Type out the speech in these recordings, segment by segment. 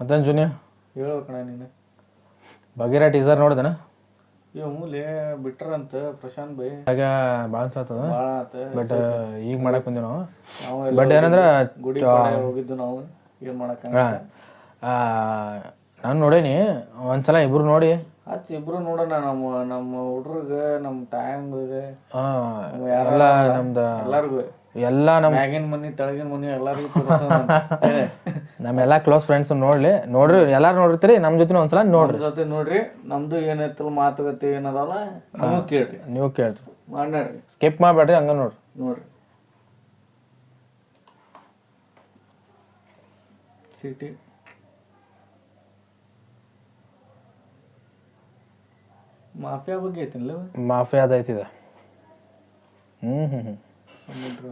ಮತ್ತೇನು ಜೂನಿಯ? ಹೇಳ್ಬೇಕಣ್ಣ ನೀನು. ಬಗೀರ ಟೀಸರ್ ನೋಡಿದನ? ಇವ್ ಮೂಲೆ ಬಿಟ್ರಂತ ಪ್ರಶಾಂತ್ ಬೈ. ಆಗ ಭಾಳ ಅನ್ಸತ್ತದ ಭಾಳ ಆತ. ಬಟ್ ಈಗ ಮಾಡಕ್ ಬಂದೀವಿ ನಾವು. ನಾವು ಬಟ್ ಏನಂದ್ರ ಗುಡಿ ಕಡೆ ಹೋಗಿದ್ದು ನಾವು. ಏನ್ ಮಾಡಕ್ಕ ನಾನು ನೋಡೇನಿ. ಒಂದ್ಸಲ ಇಬ್ರು ನೋಡಿ. ಹಚ್ಚಿ ಇಬ್ರು ನೋಡೋಣ ನಮ್ಮ ನಮ್ಮ ಹುಡ್ರಿಗೆ ನಮ್ಮ ತಾಯಂಗಿಗೆ ಆ, ಎಲ್ಲ ನಮ್ದು ಎಲ್ಲಾರ್ಗು. ಎಲ್ಲ ನಮ್ಮ ಮ್ಯಾಗಿನ ಮನಿ ತೆಳಗಿನ ಮನಿ ಎಲ್ಲಾರ್ಗು ನಮ್ಮೆಲ್ಲ ಕ್ಲೋಸ್ ಫ್ರೆಂಡ್ಸ್ ನೋಡ್ಲಿ. ನೋಡ್ರಿ ಎಲ್ಲಾರು ನೋಡಿರ್ತೀರಿ? ನಮ್ಮ ಜೊತೆ ಒಂದ್ಸಲ ನೋಡ್ರಿ. ಜೊತೆ ನೋಡ್ರಿ ನಮ್ದು ಏನೈತಲ್ಲ ಮಾತುಕತೆ ಏನದಲ್ಲ ನೀವು ಕೇಳ್ರಿ. ನೀವು ಕೇಳ್ರಿ. ಮಾಡ್ರಿ ಸ್ಕಿಪ್ ಮಾಡ್ಬೇಡ್ರಿ ಹಂಗ ನೋಡ್ರಿ. ನೋಡ್ರಿ. ಸಿಟಿ. ಮಾಫಿಯಾ ಬಗ್ಗೆ ಐತಿಲ್ಲ ಮಾಫಿಯಾದ ಐತಿದ ಹ್ಮ್ ಹ್ಮ್ ಹ್ಮ್. ಸಮುದ್ರ.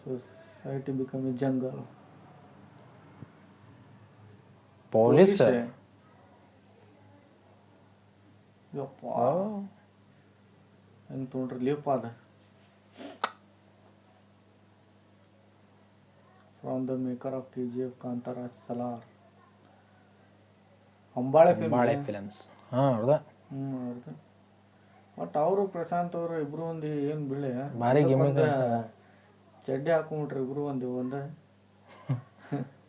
Society become a jungle police? ಯಪ್ಪ. ಹೆಂಗ್ ತೊಗೊಂಡ್ರಿ? ಲಿಪ್ ಅದ. From the maker of K G F Kantara Salaar. Hombale film ಬಾಳೆ ಫಿಲಮ್ಸ್ ಹಾ ಹೌದಾ? ಹ್ಮ್ ಅವ್ರದ್ದು ಬಟ್ ಅವರು ಪ್ರಶಾಂತ್ ಅವರು ಇಬ್ರು ಒಂದು ಏನ್ ಬಿಳೆ ಭಾರಿ gimmick ಚಡ್ಡಿ ಹಾಕೊಂಡ್ಬಿಟ್ರಿ ಇಬ್ರು ಒಂದು ಒಂದ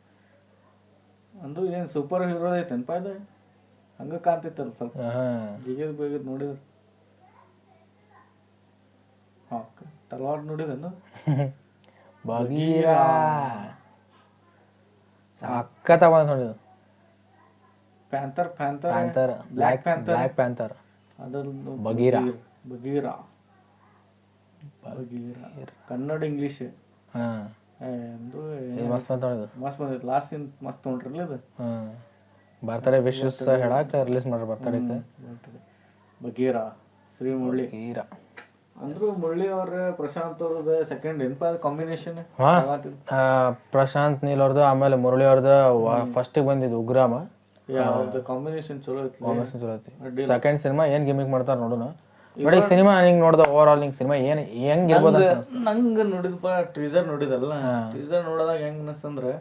ಅಂದು ಏನ್ ಸೂಪರ್ ಹೀರೋ ಐತೇನಪ್ಪ ಇದು ಹಂಗ ಕಾಣ್ತಿತ್ತಲ್ಲ ಸ್ವಲ್ಪ. ಹಾ. ಜಿಗಿದ್ ಬೇಗದ್ ನೋಡಿದ್ರ. ಹಾಕ್ ತಲವಾರ್ ನೋಡಿದನು? ಬಗೀರಾ ಸಖತ್ತ ಬಂದ ನೋಡಿದು. Panther panther. Panther. Black black panther. ಅದನ್ನು ಬಗೀರ. ಬಗೀರಾ ಬಗೀರ ಕನ್ನಡ ಇಂಗ್ಲಿಷ್ ಹಾ. ಎಂದು ಮಸ್ತ್ ನೋಡಿದು ಮಸ್ತ್ ಬಂದೈತಿ. ಲಾಸ್ಟ್ ಸೀನ್ ಮಸ್ತ್ ನೋಡ್ರಲ್ಲ ಇದು? ಹಾ. ಬರ್ತಡೇ ವಿಶಸ್ ಹೇಳಾಕ ರಿಲೀಸ್ ಮಾಡ್ರಿ ಬರ್ತಡೇಕ್ಕೆ ಬರ್ತದೆ. ಬಗೀರ ಶ್ರೀ ಮುರಳಿ. ಬಗೀರ. ಅಂದ್ರು ಮುರಳಿ ಅವ್ರ ಪ್ರಶಾಂತ್ ಅವ್ರದ ಸೆಕೆಂಡ್ ಏನಪ್ಪ ಕಾಂಬಿನೇಷನ್ ಪ್ರಶಾಂತ್ ನೀಲ್ ಅವ್ರದ್ದು ಆಮೇಲೆ ಮುರಳಿ ಅವ್ರದ್ದು ಫಸ್ಟ್ ಬಂದಿದ್ದು ಉಗ್ರಾಮ. ಕಾಂಬಿನೇಷನ್ ಚಲೋ ಐತಿ ಕಾಂಬಿನೇಷನ್ ಚಲೋ ಐತಿ. ಸೆಕೆಂಡ್ ಸಿನಿಮಾ ಏನ್ ಗಿಮಿಕ್ ಮಾಡ್ತಾರ ನೋಡೋಣ ಬಟ್ ಈಗ ಸಿನಿಮಾ ನಿಂಗೆ ನೋಡ್ದ ಓವರ್ ಆಲ್ ನಿಂಗೆ ಸಿನಿಮಾ ಏನು ಹೆಂಗ್ ಇರ್ಬೋದು ಅಂತ ಅನ್ಸ್ತು. ನಂಗ ನೋಡಿದಪ್ಪ ಟ್ರೀಸರ್ ನೋಡಿದಲ್ಲ. ಟ್ರೀಸರ್ ನೋಡಿದಾಗ ಹೆಂಗ್ ಅನಿಸ್ತಂದ್ರೆ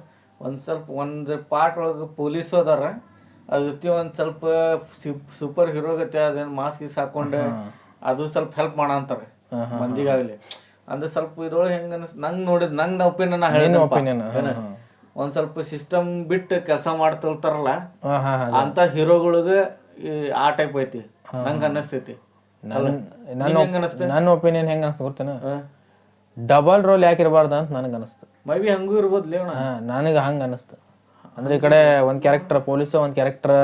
ಒಂದ್ ಸ್ವಲ್ಪ ಒಂದ್ ಪಾರ್ಟ್ ಒಳಗ ಪೊಲೀಸ್ ಅದಾರ. ಅದ್ರ ಜೊತೆ ಒಂದ್ ಸ್ವಲ್ಪ ಸೂಪರ್ ಹೀರೋ ಗತಿ ಅದೇನ್ ಮಾಸ್ಕ್ ಗೀಸ್ ಹಾಕೊಂಡ್ ಅದು ಸ್ವಲ್ಪ ಹೆಲ್ಪ್ ಮಾಡ ಅಂತಾರೆ. ಹಾ, ಮಂದಿಗಾಗ್ಲಿ. ಅಂದ್ರೆ ಸ್ವಲ್ಪ ಇದ್ರೊಳಗೆ ಹೆಂಗ ಅನಿಸ್ ನಂಗ್ ನೋಡಿದ್ ನಂಗ್ ಒಪಿನಿಯನ್ ನಾ ಒಪಿನಿಯನ್ ಒಂದ್ ಸ್ವಲ್ಪ ಸಿಸ್ಟಮ್ ಬಿಟ್ಟು ಕೆಲಸ ಮಾಡ್ತಿರ್ತಾರಲ್ಲ ಅಂತ ಹೀರೋಗಳಿಗೆ ಆ ಟೈಪ್ ಐತಿ. ನಂಗ್ ಅನ್ನಿಸ್ತೈತಿ. ನನ್ನ ನನ್ನ ಒಪಿನಿಯನ್ ಹೆಂಗ್ ಅನ್ಸ್ತು ಗೊತ್ತೇನ? ಡಬಲ್ ರೋಲ್ ಯಾಕೆ ಇರಬಾರ್ದು ಅಂತ ನನಗೆ ಅನಿಸ್ತು. ಮೈ ಬಿ ಹಂಗೂ ಇರ್ಬೋದು ಲೇವಣ ನನಗೆ ಹಂಗೆ ಅನಿಸ್ತು. ಅಂದ್ರೆ ಈ ಕಡೆ ಒಂದು ಕ್ಯಾರೆಕ್ಟರ್ ಪೊಲೀಸ್ ಒಂದು ಕ್ಯಾರೆಕ್ಟರ್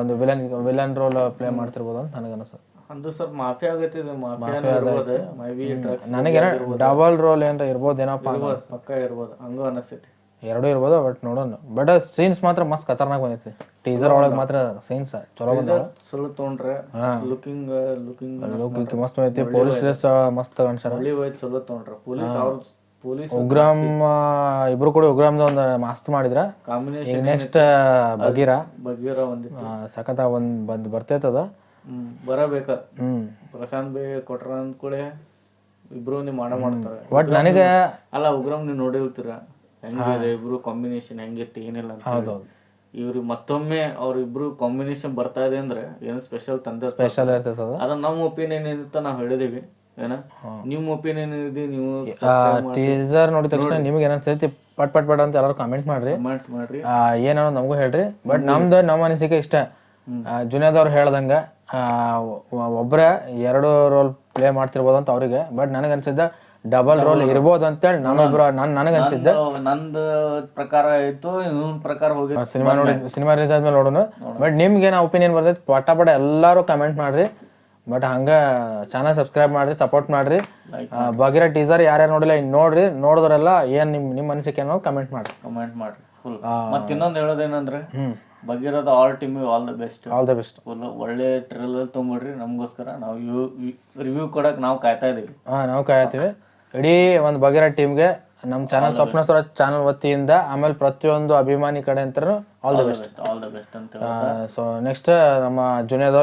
ಒಂದು ವಿಲನ್ ವಿಲನ್ ರೋಲ್ ಪ್ಲೇ ಮಾಡ್ತಿರ್ಬೋದು ಅಂತ ನನಗೆ ಅನಿಸ್ತು. ಅಂದ್ರೆ ಸ್ವಲ್ಪ ಮಾಫಿ ಆಗೈತೆ ಇದು ಮಾಫಿಯಾ ಇರ್ಬೋದು. ಮೈ ಬಿ ಡಬಲ್ ರೋಲ್ ಏನಾರ ಇರ್ಬೋದೇನಪ್ಪ ಏನಪ್ಪ ಪಕ್ಕ ಇರ್ಬೋದು. ಹಂಗೂ ಅನಿಸ್ತೈತಿ. ಎರಡೂ ಇರ್ಬೋದು ಬಟ್ ನೋಡೋಣ. ಬಟ್ ಸೀನ್ಸ್ ಮಾತ್ರ ಮಸ್ತ್ ಖತರ್ನಾಕ್ ಬಂದೈತಿ. ಟೀಸರ್ ಒಳಗೆ ಮಾತ್ರ ಸೀನ್ಸ್ ಚಲೋ ಬಂದ ಸುಳ್ಳು ತೊಗೊಂಡ್ರೆ ಲುಕಿಂಗ್ ಲುಕಿಂಗ್ ಲುಕಿಂಗ್ ಮಸ್ತ್ ಬಂದೈತಿ. ಪೊಲೀಸ್ ಡ್ರೆಸ್ ಮಸ್ತ್ ಅನ್ಸಾರ ಚಲೋ ತೊಗೊಂಡ್ರೆ. ಪೊಲೀಸ್ ಅವ್ರ ಪೊಲೀಸ್ ಉಗ್ರಾಮ್ ಇಬ್ರು ಕೂಡ ಉಗ್ರಾಮ್ದ ಒಂದು ಮಸ್ತ್ ಮಾಡಿದ್ರ. ಕಾಂಬಿನೇಷನ್ ನೆಕ್ಸ್ಟ್ ಬಗೀರ ಬಗೀರ ಒಂದು ಸಖತ್ ಒಂದ್ ಬಂದ್ ಬರ್ತೈತದ ಬರಬೇಕ ಹ್ಮ್ ಪ್ರಶಾಂತ್ ಬೇ ಕೊಟ್ರ ಅಂದ್ಕೂಳೆ ಇಬ್ರು ನೀವು ಮಾಡ ಮಾಡ್ತಾರೆ. ಬಟ್ ನನಗೆ ಅಲ್ಲ ಉಗ್ರಾಮ್ ನೀವು ನೋಡಿರ್ತೀರ. ಹೆಂಗಿದೆ ಇಬ್ರು ಕಾಂಬಿನೇಷನ್ ಹೆಂಗಿತ್ತು ಏನಿಲ್ಲ ಅಂತ ಹೇಳಿ. ಹೌದೌದು. ಇವ್ರಿಗೆ ಮತ್ತೊಮ್ಮೆ ಅವ್ರ ಇಬ್ರು ಕಾಂಬಿನೇಷನ್ ಬರ್ತಾ ಇದೆ ಅಂದ್ರೆ ಏನು ಸ್ಪೆಷಲ್ ತಂದ ಸ್ಪೆಷಲ್ ಇರ್ತೈತದ ಅದ ನಮ್ಮ ಒಪಿನಿಯನ್ ಏನಿತ್ತ ನಾವು ಹೇಳಿದೀವಿ ಏನ? ನಿಮ್ ಒಪಿನಿಯನ್ ಏನಿದೆ ನೀವು ಟೀಸರ್ ನೋಡಿದ ತಕ್ಷಣ ನಿಮ್ಗೆ ಏನನ್ಸೈತಿ ಪಟ್ ಪಟ್ ಪಟ್ ಅಂತ ಎಲ್ಲರೂ ಕಾಮೆಂಟ್ ಮಾಡ್ರಿ. ಕಮೆಂಟ್ಸ್ ಮಾಡ್ರಿ. ಆ, ಏನೋ ನಮಗೂ ಹೇಳ್ರಿ. ಬಟ್ ನಮ್ದು ನಮ್ಮ ಅನಿಸಿಕೆ ಇಷ್ಟ. ಜುನಿಯಾದವ್ರು ಹೇಳ್ದಂಗ ಆ, ಒ- ಒಬ್ರೇ ಎರಡು ರೋಲ್ ಪ್ಲೇ ಮಾಡ್ತಿರ್ಬೋದು ಅಂತ ಅವ್ರಿಗೆ. ಬಟ್ ನನಗೆ ಅನ್ಸಿದ್ದ ಡಬಲ್ ರೋಲ್ ಇರ್ಬೋದು ಅಂತೇಳಿ ನಮ್ಮಿಬ್ರು ನನ್ ನನಗೆ ಅನ್ಸಿದ್ದ. ನಂದು- ಪ್ರಕಾರ ಆಯ್ತು ಇನ್ನೊಂದ್ ಪ್ರಕಾರ ಹೋಗಿ ಸಿನಿಮಾ ನೋಡಿ ಸಿನಿಮಾ ರಿಲೀಸ್ ಆದ್ಮೇಲೆ ನೋಡೋಣ. ಬಟ್ ನಿಮ್ಗೆ ನಾ ಒಪಿನಿಯನ್ ಬರ್ತೈತಿ? ಪಟ ಪಟ ಎಲ್ಲರೂ ಕಮೆಂಟ್ ಮಾಡ್ರಿ. ಬಟ್ ಹಂಗ ಚಾನಲ್ ಸಬ್ಸ್ಕ್ರೈಬ್ ಮಾಡ್ರಿ ಸಪೋರ್ಟ್ ಮಾಡ್ರಿ. ಬಗೆರ ಟೀಸರ್ ಯಾರ್ಯಾರು ನೋಡಿಲ್ಲ ಇನ್ ನೋಡ್ರಿ. ನೋಡಿದ್ರೆಲ್ಲ ಏನ್ ನಿಮ್ ನಿಮ್ ಅನಿಸಿಕೆ ಅನ್ನೋದು ಕಮೆಂಟ್ ಮಾಡ್ರಿ. ಕಮೆಂಟ್ ಮಾಡ್ರಿ ಫುಲ್ ಮತ್ತೆ ಮತ್ ಇನ್ನೊಂದ್ ಹೇಳೋದೇನಂದ್ರೆ ಬಗಿರೋದು all team all the best all the best full ಒಳ್ಳೆ ಟ್ರೇಲರ್ ತೊಗೊಂಬಿಡ್ರಿ ನಮಗೋಸ್ಕರ ನಾವು ರಿವ್ಯೂ ಕೊಡಕ್ ನಾವು ಕಾಯ್ತಾ ಇದೀವಿ. ಹಾ ನಾವು ಕಾಯತ್ತೀವಿ ಇಡೀ ಒಂದು ಬಗೆರ ಟೀಮ್ಗೆ ನಮ್ಮ ಚಾನಲ್ ಸ್ವಪ್ನ ಸ್ವರಾಜ್ ಚಾನಲ್ ವತಿಯಿಂದ ಆಮೇಲೆ ಪ್ರತಿಯೊಂದು ಅಭಿಮಾನಿ ಕಡೆ ಅಂತ all the best all the best ಅಂತ ಸೊ ನೆಕ್ಸ್ಟ್ ನಮ್ಮ ಜೂನಿಯರ್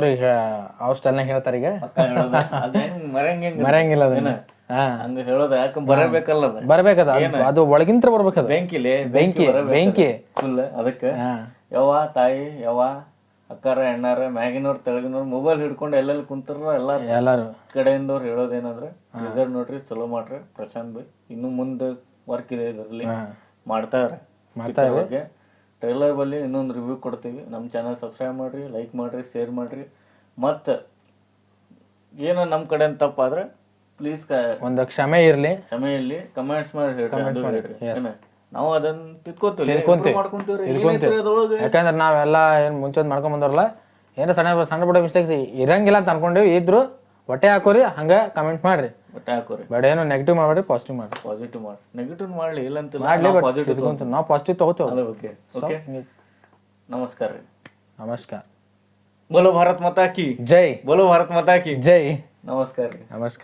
ಅವ್ರ ಸ್ಟೈಲ್ನಾಗ ಹೇಳ್ತಾರೆ ಈಗ. ಮರೆಯಂಗಿಲ್ಲ ಅದನ್ನ. ಹಂಗ ಹೇಳೋದ ಯಾಕ ಬರಬೇಕಲ್ಲ ಅದ? ಅದು- ಒಳಗಿಂತ ಒಳಗಿಂತ್ರ ಬರ್ಬೇಕದ. ಬೆಂಕಿಲೆ? ಬೆಂಕಿ ಬೆಂಕಿ ಫುಲ್ ಅದಕ್ಕೆ? ಯವ್ವ ತಾಯಿ ಯವ್ವ? ಅಕ್ಕಾರ ಎಣ್ಣಾರ ಮ್ಯಾಗಿನವ್ರ ತೆಳಗಿನವ್ರ ಮೊಬೈಲ್ ಹಿಡ್ಕೊಂಡು ಎಲ್ಲೆಲ್ಲಿ ಕುಂತಾರ ಎಲ್ಲ ಎಲ್ಲಾರು. ಕಡೆಯಿಂದವ್ರು ಹೇಳೋದೇನಂದ್ರೆ ರಿಸರ್ವ್ ನೋಡ್ರಿ ಚಲೋ ಮಾಡ್ರಿ ಪ್ರಶಾಂತ್ ಬೈ. ಇನ್ನು ಮುಂದೆ ವರ್ಕ್ ಇದೆ ಇದರಲ್ಲಿ. ಮಾಡ್ತಾರೆ ಬಗ್ಗೆ. ಟ್ರೈಲರ್ ಬಲ್ಲಿ ಇನ್ನೊಂದು ರಿವ್ಯೂ ಕೊಡ್ತೀವಿ. ನಮ್ಮ ಚಾನಲ್ ಸಬ್ಸ್ಕ್ರೈಬ್ ಮಾಡ್ರಿ ಲೈಕ್ ಮಾಡ್ರಿ ಶೇರ್ ಮಾಡ್ರಿ. ಮತ್ತು ಏನೋ ನಮ್ಮ ಕಡೆ ತಪ್ಪಾದ್ರೆ ಪ್ಲೀಸ್ ಒಂದು ಕ್ಷಮೆ ಇರ್ಲಿ. ಕ್ಷಮೆ ಇರಲಿ. ಕಮೆಂಟ್ಸ್ ಮಾಡಿ ಹೇಳ್ರಿ? ನಾವು ಅದನ್ನ ತಿಳ್ಕೊತೀವಿ ತಿಳ್ಕೊಂತೀವಿ. ಮಾಡ್ಕೊಂತೀವ್ರಿ. ತಿಳ್ಕೊಂತೀವಿ. ಯಾಕಂದ್ರೆ ನಾವೆಲ್ಲ ಏನು ಮುಂಚೆ ಮಾಡ್ಕೊಂಡ್ ಬಂದವ್ರಲ್ಲ ಏನ ಸಣ್ಣ ಸಣ್ಣ ಪುಟ್ಟ ಮಿಸ್ಟೇಕ್ಸ್ ಇರಂಗಿಲ್ಲ ಅಂತ ಅನ್ಕೊಂಡೇವಿ. ಇದ್ರು ಹೊಟ್ಟೆ ಹಾಕೋರಿ ಹಂಗ ಕಮೆಂಟ್ ಮಾಡ್ರಿ. ಬಟ್ ಹಾಕೋರಿ. ಬಟ್ ಏನು ನೆಗೆಟಿವ್ ಮಾಡ್ಬೇಡಿ ಪಾಸಿಟಿವ್ ಮಾಡ್ರಿ. ಪಾಸಿಟಿವ್ ಮಾಡಿ ನೆಗೆಟಿವ್ ಮಾಡ್ಲಿ ಇಲ್ಲ ಅಂತ ಮಾಡ್ಲಿ ಬಟ್ ಪಾಸಿಟಿವ್ ನಾವು ಪಾಸಿಟಿವ್ ತಗೋತೇವೆ. ಓಕೆ ಓಕೆ ನಮಸ್ಕಾರ ರೀ. ನಮಸ್ಕಾರ. ಬೋಲೋ ಭಾರತ್ ಮಾತಾ ಕಿ. ಜೈ. ಬೋಲೋ ಭಾರತ್ ಮಾತಾ ಕಿ. ಜೈ. ನಮಸ್ಕಾರ ರೀ. ನಮಸ್ಕಾರ.